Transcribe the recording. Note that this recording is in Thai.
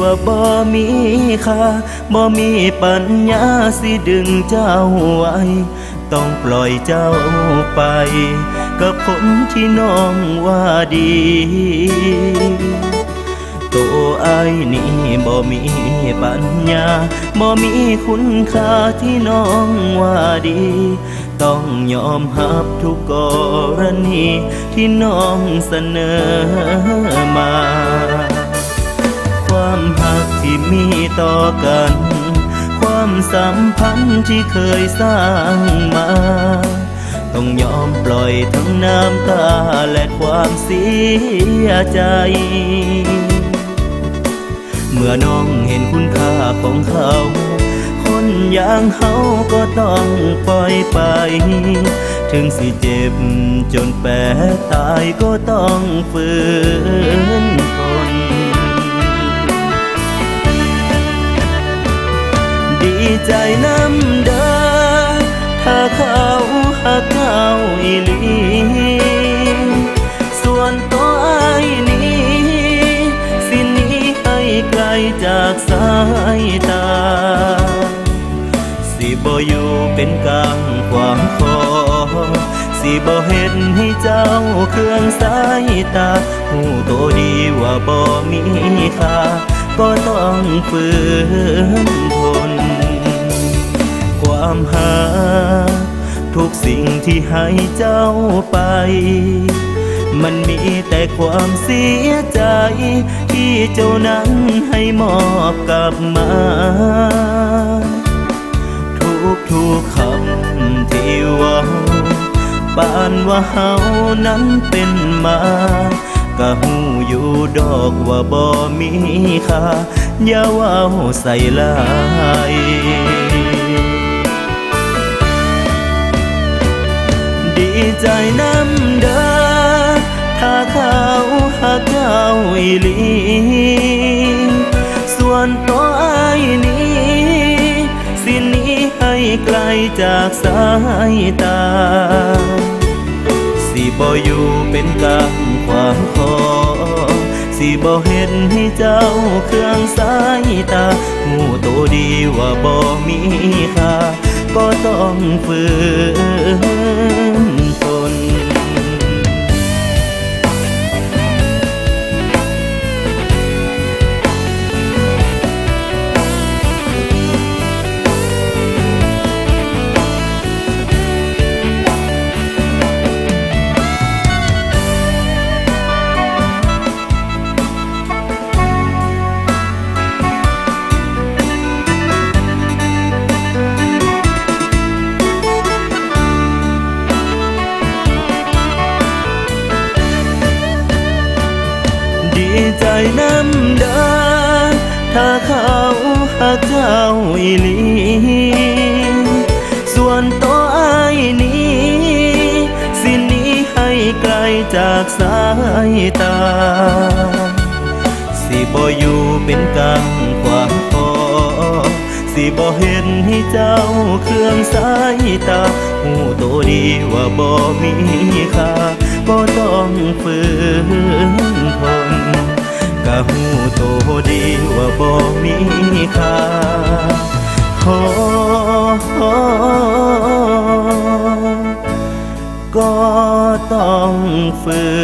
ว่าบ่มีค่าบ่มีปัญญาสิดึงเจ้าไว้ต้องปล่อยเจ้าไป กับผมที่น้องว่าดี ตัวไอ้นี่บ่มีปัญญาบ่มีคุณค่าที่น้องว่าดี ต้องยอมรับทุกกรณีที่น้องเสนอ ต่อกัน ความสัมพันธ์ที่เคยสร้างมา ต้องยอมปล่อยทั้งน้ำตาและความเสียใจ เมื่อน้องเห็นคุณค่าของเขา คนอย่างเขาก็ต้องปล่อยไปถึงสิเจ็บจนแปรตายก็ต้องฝืน ใจน้ำเด้อถ้าเขาหักเจ้าอีหลีส่วนตัวไอ้นี้สินี้ให้ไกลจากสายตา สิบ่อยู่เป็นกลางขวางคอสิบ่เห็นให้เจ้าเครื่องสายตาหูโตวดีว่าบ่มีค่าก็ต้องฝืน ที่ให้เจ้าไป มันมีแต่ความเสียใจ ที่เจ้านั้นให้มอบกลับมา ทุกทุกๆคำที่ว่าปานว่าเฮานั้นเป็นมาก็หูอยู่ดอกว่าบ่มีค่าอย่าว่าใส่ลาย ใจน้ำเด้อถ้าเขาหักเจ้าอีหลี ส่วนตัวไอ้นี้ สินี้ให้ไกลจากสายตา สิบ่อยู่เป็นกางขวางคอ สิบ่เห็นให้เจ้าเครื่องสายตาหูโตวดีว่าบ่มีค่าก็ต้องฝืน ดีใจน้ำเด้อถ้าเขาหักเจ้าอีหลีส่วนตัวไอ้นี้ สินี้ให้ไกลจากสายตา สิบ่อยู่เป็นกลางขวางคอสิบ่เห็นให้เจ้าเครื่องสายตาหูโตดีว่าบ่มีค fair.